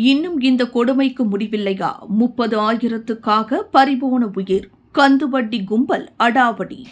இன்னும் இந்த கொடுமைக்கு முடிவில்லையா? முப்பது ஆயிரத்துக்காக பறிபோன உயிர். கந்துவட்டி கும்பல் அடாவடி.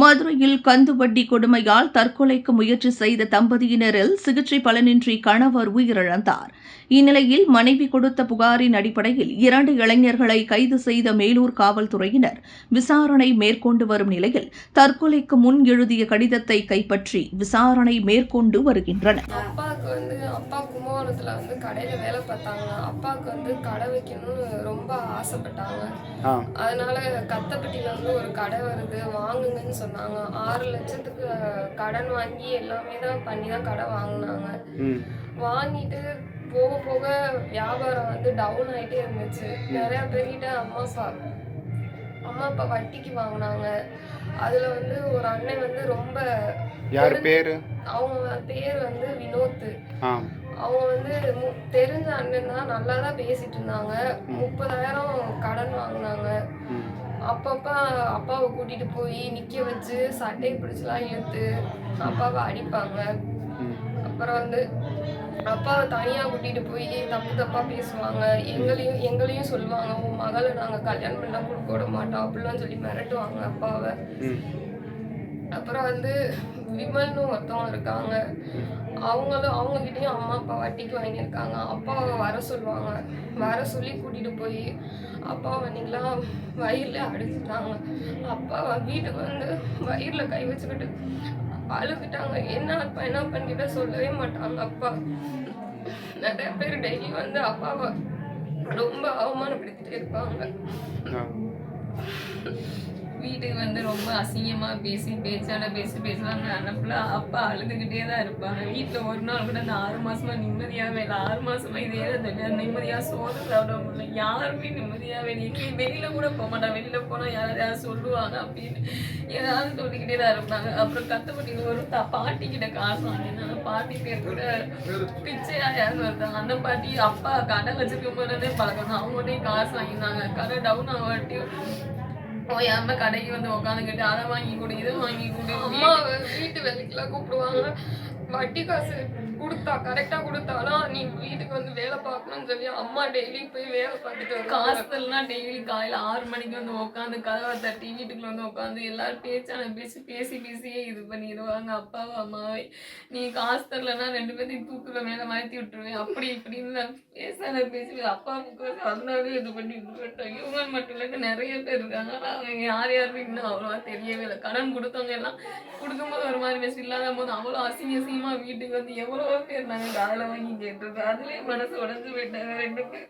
மதுரையில் கந்துவட்டி கொடுமையால் தற்கொலைக்கு முயற்சி செய்த தம்பதியினரில் சிகிச்சை பலனின்றி கணவர் உயிரிழந்தார். இந்நிலையில் மனைவி கொடுத்த புகாரின் அடிப்படையில் இரண்டு இளைஞர்களை கைது செய்த மேலூர் காவல்துறையினர் விசாரணை மேற்கொண்டு வரும் நிலையில் தற்கொலைக்கு முன் எழுதிய கடிதத்தை கைப்பற்றி விசாரணை மேற்கொண்டு வருகின்றனர். அப்பாவுக்கு வந்து அப்பா கும்பகோணத்தில் வந்து கடையில் வேலை பார்த்தாங்க. அப்பாவுக்கு வந்து கடை வைக்கணும்னு ரொம்ப ஆசைப்பட்டாங்க. அதனால கத்தப்பட்டியில் வந்து ஒரு கடை வருது. வாங்குங்கன்னு சொன்னாங்க. ஆறு லட்சத்துக்கு கடன் வாங்கி எல்லாமே தான் பண்ணி தான் கடை வாங்கினாங்க. வாங்கிட்டு போக போக வியாபாரம் வந்து டவுன் ஆகிட்டே இருந்துச்சு. நிறையா பேர்கிட்ட அம்மா அப்பா அம்மா அப்பா வட்டிக்கு வாங்கினாங்க. அதில் வந்து ஒரு அண்ணன் வந்து ரொம்ப யார் பேர்? அவங்க பேர் வந்து வினோத் அவங்க வந்து தெரிஞ்ச அண்ணன் தான் நல்லா தான் பேசிட்டு இருந்தாங்க. முப்பதாயிரம் கடன் வாங்கினாங்க. அப்பப்ப அப்பாவை கூட்டிட்டு போய் நிக்க வச்சு சட்டையை பிடிச்சலாம் இழுத்து அப்பாவை அடிப்பாங்க. அப்புறம் வந்து அப்பாவை தனியா கூட்டிட்டு போய் தப்பு தப்பா பேசுவாங்க. எங்களையும் எங்களையும் சொல்லுவாங்க. உன் மகளை நாங்க கல்யாணம் பண்ணா கொடுக்க விட மாட்டோம் அப்படிலாம் சொல்லி மிரட்டுவாங்க அப்பாவை. அப்புறம் வந்து விமல்னு ஒருத்தவங்க இருக்காங்க. அவங்களும் அவங்கக்கிட்டேயும் அம்மா அப்பா வட்டிக்கு வாங்கியிருக்காங்க. அப்பாவை வர சொல்லுவாங்க. வர சொல்லி கூட்டிகிட்டு போய் அப்பா அன்னைக்கெல்லாம் வயிறில் அடிச்சுட்டாங்க. அப்பா வீட்டுக்கு வந்து வயிறில் கை வச்சுக்கிட்டு அழுதுட்டாங்க. என்ன அப்பா என்ன பண்ணிக்கிட்ட சொல்லவே மாட்டாங்க அப்பா. நிறைய பேர் டெய்லி வந்து அப்பாவை ரொம்ப அவமானப்படுத்திட்டே இருப்பாங்க. வீட்டுக்கு வந்து ரொம்ப அசிங்கமா பேசி பேச்சால பேசி பேசுவாங்க அனுப்பல அப்பா அழுதுகிட்டே தான் இருப்பாங்க. வீட்டுல ஒரு நாள் கூட அந்த ஆறு மாசமா நிம்மதியாகவே இல்லை. ஆறு மாசமா இதே தான் நிம்மதியாக நிம்மதியா சோறு சாப்பிட முடியல. யாருமே நிம்மதியாகவே இல்லை. எங்கேயும் வெளியில கூட போக மாட்டான் வெளியில போனா யாராவது சொல்லுவாங்க அப்படின்னு ஏதாவது சொல்லிக்கிட்டே தான் இருப்பாங்க. அப்புறம் கத்தப்பட்டி ஒரு த- பாட்டி கிட்ட காசு வாங்கினாங்க பாட்டி பேர் கூட பிச்சையா யாரும் வருதாங்க அந்த பாட்டி அப்பா கடை வச்சிருக்கும் போதே பழக்கம் அவங்க காசு வாங்கினாங்க கடை டவுன் ஆகாட்டியும் ஓயாம கடைக்கு வந்து உட்காந்துக்கிட்டு அதை வாங்கி கொடு இதை வாங்கி கொடு. அம்மா வீட்டு வேலைக்கெல்லாம் கூப்பிடுவாங்க. வட்டி காசு கொடுத்தா கரெக்டா கொடுத்தாலும் நீ வீட்டுக்கு வந்து வேலை பார்க்கணும்னு சொல்லி அம்மா டெய்லி போய் வேலை பார்த்துட்டு காசுலாம் டெய்லி காலையில ஆறு மணிக்கு வந்து உட்காந்து கதவை தட்டி வீட்டுக்குள்ள வந்து உட்காந்து எல்லாரும் பேச்சான பேசி பேசி பேசியே இது பண்ணிடுவாங்க அப்பாவும் அம்மாவை. நீ காசு தரலன்னா ரெண்டு பேர்த்தையும் தூக்குல மேல மாத்தி விட்டுருவேன். அப்படி இப்படின்னு நான் பேசாத பேசி அப்பாவுக்கு அதனாலே இது பண்ணி இது இவங்க மட்டும் இல்லை நிறைய பேர் இருக்காங்க. அவங்க யார் யாருமே இன்னும் அவ்வளோவா தெரியவே இல்லை. கடன் கொடுத்தவங்க எல்லாம் கொடுக்கும்போது ஒரு மாதிரி பேசி இல்லாத போது அவ்வளோ அசிங்க அசிங்கமா வீட்டுக்கு வந்து எவ்வளவோ பேர் நாங்கள் காதில் வாங்கி கேட்டிருக்கோம் அதுலேயே மனசு உடஞ்சு போயிட்டாங்க ரெண்டு பேர்.